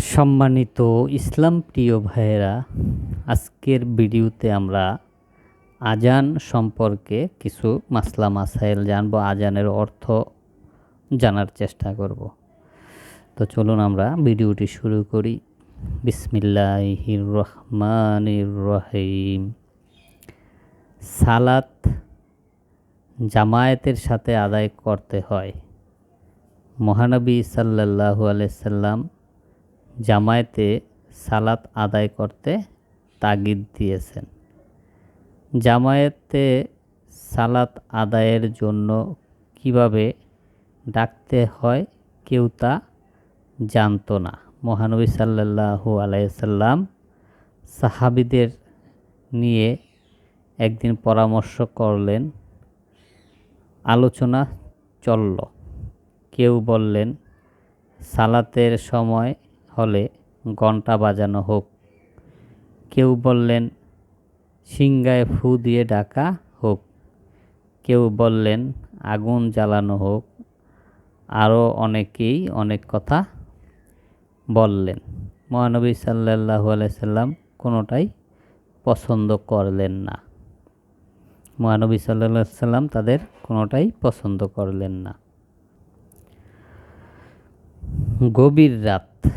সম্মানিত ইসলাম প্রিয় ভাইয়েরা, আজকের ভিডিওতে আমরা আজান সম্পর্কে কিছু মাসলা মাসাইল জানব, আজানের অর্থ জানার চেষ্টা করব। তো চলুন আমরা ভিডিওটি শুরু করি। বিসমিল্লাহির রহমানির রহিম সালাত জামায়াতের সাথে আদায় করতে হয়। মহানবী সাল্লাল্লাহু আলাইসাল্লাম জামায়াতে সালাত আদায় করতে তাগিদ দিয়েছেন। জামায়াতে সালাত আদায়ের জন্য কীভাবে ডাকতে হয় কেউ তা জানতো না। মহানবী সাল্লাল্লাহু আলাইসাল্লাম সাহাবিদের নিয়ে একদিন পরামর্শ করলেন, আলোচনা চলল। কেউ বললেন, সালাতের সময় হলে ঘণ্টা বাজানো হোক। কেউ বললেন, সিংগায় ফু দিয়ে ডাকা হোক। কেউ বললেন, আগুন জ্বালানো হোক। আরও অনেকেই অনেক কথা বললেন। মহানবী সাল্লাহু আলাইসাল্লাম কোনোটাই পছন্দ করলেন না। মহানবী সাল্লাহ সাল্লাম তাদের কোনোটাই পছন্দ করলেন না। গভীর রাত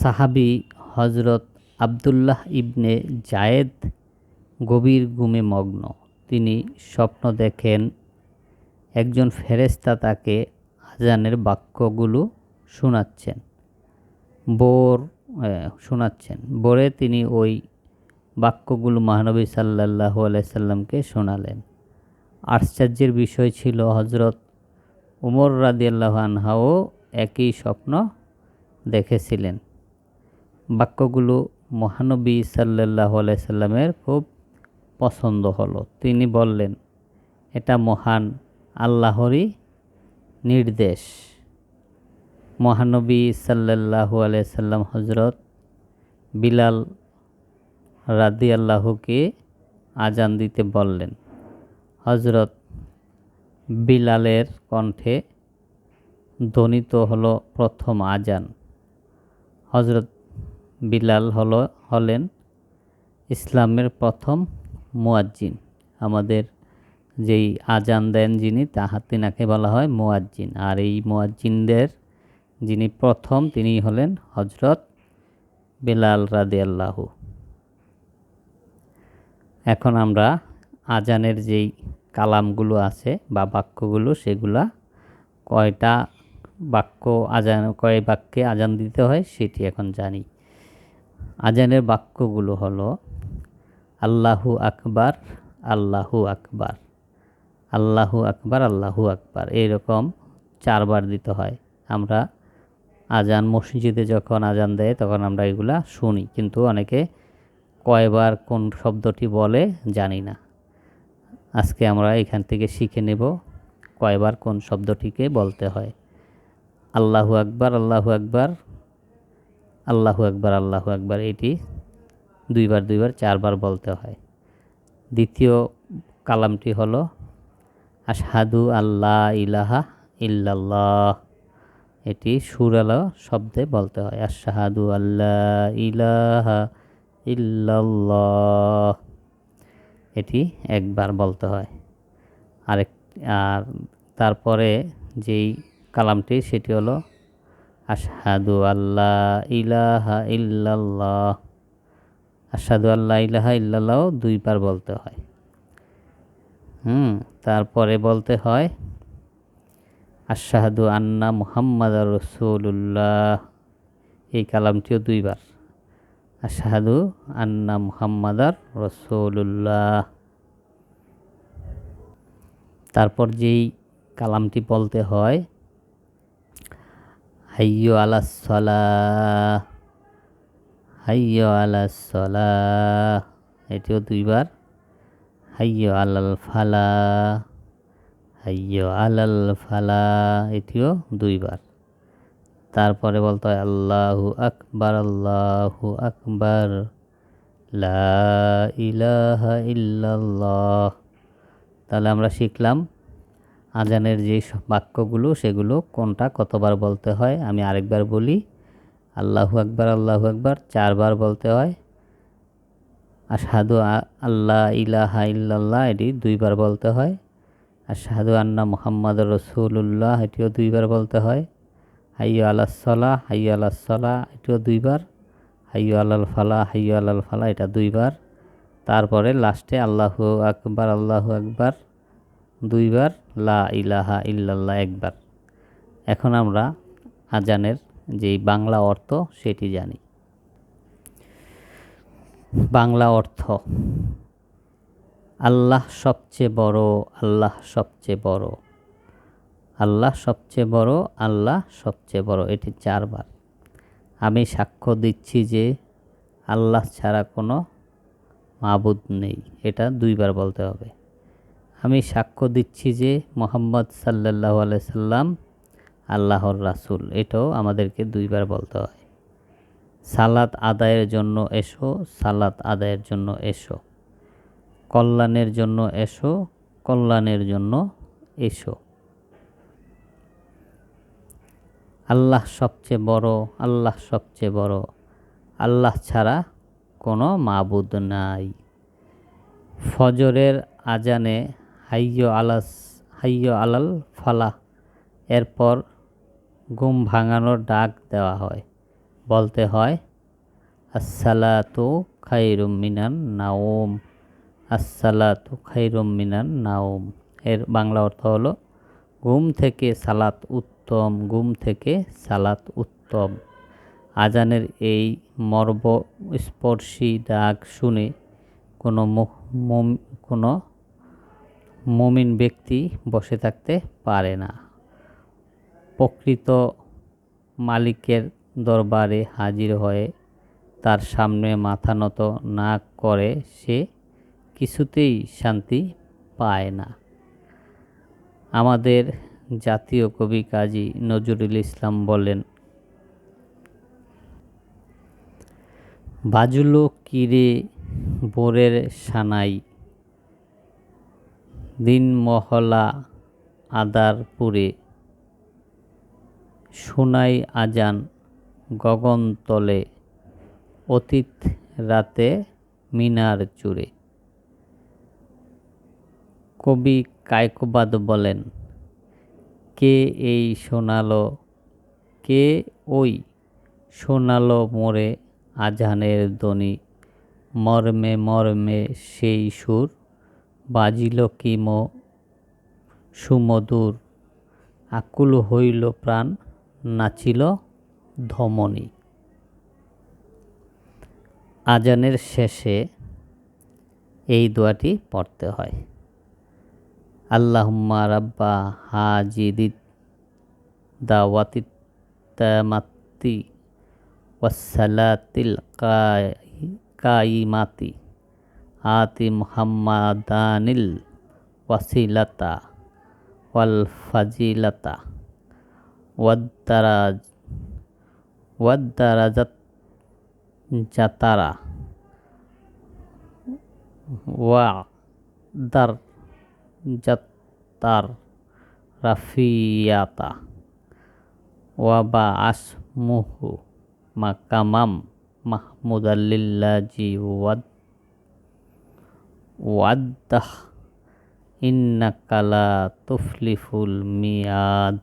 সাহাবি হজরত আবদুল্লাহ ইবনে জায়েদ গভীর গুমে মগ্ন। তিনি স্বপ্ন দেখেন একজন ফেরেস্তা তাকে আজানের বাক্যগুলো শোনাচ্ছেন। বোর শোনাচ্ছেন। বোরে তিনি ওই বাক্যগুলো মহানবী সাল্লাহ আলাইসাল্লামকে শোনালেন। আশ্চর্যের বিষয় ছিল হজরত উমর রাদিয়াল্লাহ আনহাও একই স্বপ্ন দেখেছিলেন। বাক্যগুলো মহানবী সাল্লাহ সাল্লামের খুব পছন্দ হলো। তিনি বললেন, এটা মহান আল্লাহরই নির্দেশ। মহানবী সাল্লাহু সাল্লাম হজরত বিলাল রাদি আল্লাহকে আজান দিতে বললেন। হজরত বিলালের কণ্ঠে ধ্বনিত হলো প্রথম আজান হজরত বিলাল হল, হলেন ইসলামের প্রথম মুয়াজ্জিন। আমাদের যেই আজান দেন যিনি, তাহা তিনাকে বলা হয় মুয়াজ্জিন। আর এই মুয়াজ্জিনদের যিনি প্রথম তিনি হলেন হজরত বিলাল রাদে আল্লাহু এখন আমরা আজানের যেই কালামগুলো আছে বা বাক্যগুলো, সেগুলা কয়টা বাক্য আজান, কয় বাক্যে আজান দিতে হয়, সেটি এখন জানি। আজানের বাক্যগুলো হলো, আল্লাহু আকবার আল্লাহু আকবার আল্লাহু আকবার আল্লাহু আকবার। এইরকম চারবার দিতে হয়। আমরা আজান মসজিদে যখন আজান দেয়, তখন আমরা এগুলা শুনি, কিন্তু অনেকে কয়বার কোন শব্দটি বলে জানি না। আজকে আমরা এখান থেকে শিখে নেব কয়বার কোন শব্দটিকে বলতে হয়। আল্লাহু আকবার আল্লাহু আকবার আল্লাহু আকবার আল্লাহু আকবার, এটি দুইবার দুইবার, চারবার বলতে হয়। দ্বিতীয় কালামটি হলো, আশহাদু আল্লাহ ইলাহা ইল্লাল্লাহ। এটি সুরাল শব্দে বলতে হয়, আশাহাদু আল্লাহ ইলাহা ইল্লাল্লাহ। এটি একবার বলতে হয়। আরেক, আর তারপরে যেই কালামটি, সেটি হলো আশহাদু আল্লাহ ইলাহা ইল্লাল্লাহ। আশহাদু আল্লাহ ইলাহা ইল্লাল্লাহ দুইবার বলতে হয়। হুম, তারপরে বলতে হয়, আশাহাদু আন্না মুহাম্মদ রসুল্লাহ এই কালামটিও দুইবার। আশাহাদু আন্না মুহাম্মাদার রসুল্লাহ তারপর যেই কালামটি বলতে হয় হাইয় আলাসলা হাইয় আলাসলা এটিও দুইবার। হাইয় আলাল ফালা হাইয় আলাল ফালা এটিও দুইবার। তারপরে বলতে হয়, আল্লাহু আকবার আল্লাহু আকবার, লা ইলাহা ইল্লাল্লাহ। তাহলে আমরা শিখলাম আজানের যে বাক্যগুলো, সেগুলো কোনটা কতবার বলতে হয়, আমি আরেকবার বলি। আল্লাহু আকবার আল্লাহু আকবার, চারবার বলতে হয়। আশহাদু আ- আল্লাহ ইলাহা ইল্লাল্লাহ, এটি দুইবার বলতে হয়। আশহাদু আন্না মুহাম্মদ রসুল্লাহ এটিও দুইবার বলতে হয়। হাইয়ু আলাসলা হাইয়ু আলাসলা এটিও দুইবার। হাইয়ু আলাল ফালা হাইয়ু আলাল ফালা এটা দুইবার। তারপরে লাস্টে আল্লাহু আকবার আল্লাহু আকবার। দুইবার লা ইলাহা ইল্লাল্লাহ একবার। এখন আমরা আজানের যেই বাংলা অর্থ সেটি জানি। বাংলা অর্থ, আল্লাহ সবচেয়ে বড়, আল্লাহ সবচেয়ে বড়। আল্লাহ সবচেয়ে বড়, আল্লাহ সবচেয়ে বড়, এটি চারবার। আমি সাক্ষ্য দিচ্ছি যে আল্লাহ ছাড়া কোনো মাবুদ নেই, এটা দুইবার বলতে হবে। আমি সাক্ষ্য দিচ্ছি যে মোহাম্মদ সাল্লাহ সাল্লাম আল্লাহর রাসূল। এটাও আমাদেরকে দুইবার বলতে হয়। সালাত আদায়ের জন্য এসো, সালাত আদায়ের জন্য এসো। কল্যাণের জন্য এসো, কল্যাণের জন্য এসো। আল্লাহ সবচেয়ে বড়, আল্লাহ সবচেয়ে বড়। আল্লাহ ছাড়া কোনো মাবুদ নাই। ফজরের আজানে হাইয় আলাস হাইয় আলাল ফালাহ। এরপর ঘুম ভাঙানোর ডাক দেওয়া হয়। বলতে হয়, আসসালাতু খাইরুম মিনান নাওম, আসসালাতু খাইরুম মিনান নাওম। এর বাংলা অর্থ হলো, ঘুম থেকে সালাত উত্তম, ঘুম থেকে সালাত উত্তম। আজানের এই মর্ব স্পর্শী ডাক শুনে কোনো কোনো মুমিন ব্যক্তি বসে থাকতে পারে না। প্রকৃত মালিকের দরবারে হাজির হয়ে তার সামনে মাথা নত না করে সে কিছুতেই শান্তি পায় না। আমাদের জাতীয় কবি কাজী নজরুল ইসলাম বলেন, বাজুলো কিরে বোরের সানাই? দিন মহলা আদারপুরে সোনাই আজান গগন তলে, অতীত রাতে মিনার চূড়ে। কবি কায়কবাদ বলেন, কে এই শোনালো, কে ওই শোনালো মোরে আজানের ধ্বনি। মর্মে মর্মে সেই সুর বাজিল কি মো? সুমধুর আকুল হইল প্রাণ, নাচিল ধমনী। আজানের শেষে এই দোয়াটি পড়তে হয়। আল্লাহুম্মা রাব্বা হাজিদিত দাওয়াতি তামাত্তি ওয়াসসালাতিল কাইমাতি آتي محمدان الوسيلة والفضيلة والدرج والدرجة جترا ودر جتر رفيعة اسمه مقامم محمود لله وَدْ ওয়াদ্দাহ ইন্নাকালা তুফলিফুল মিয়াদ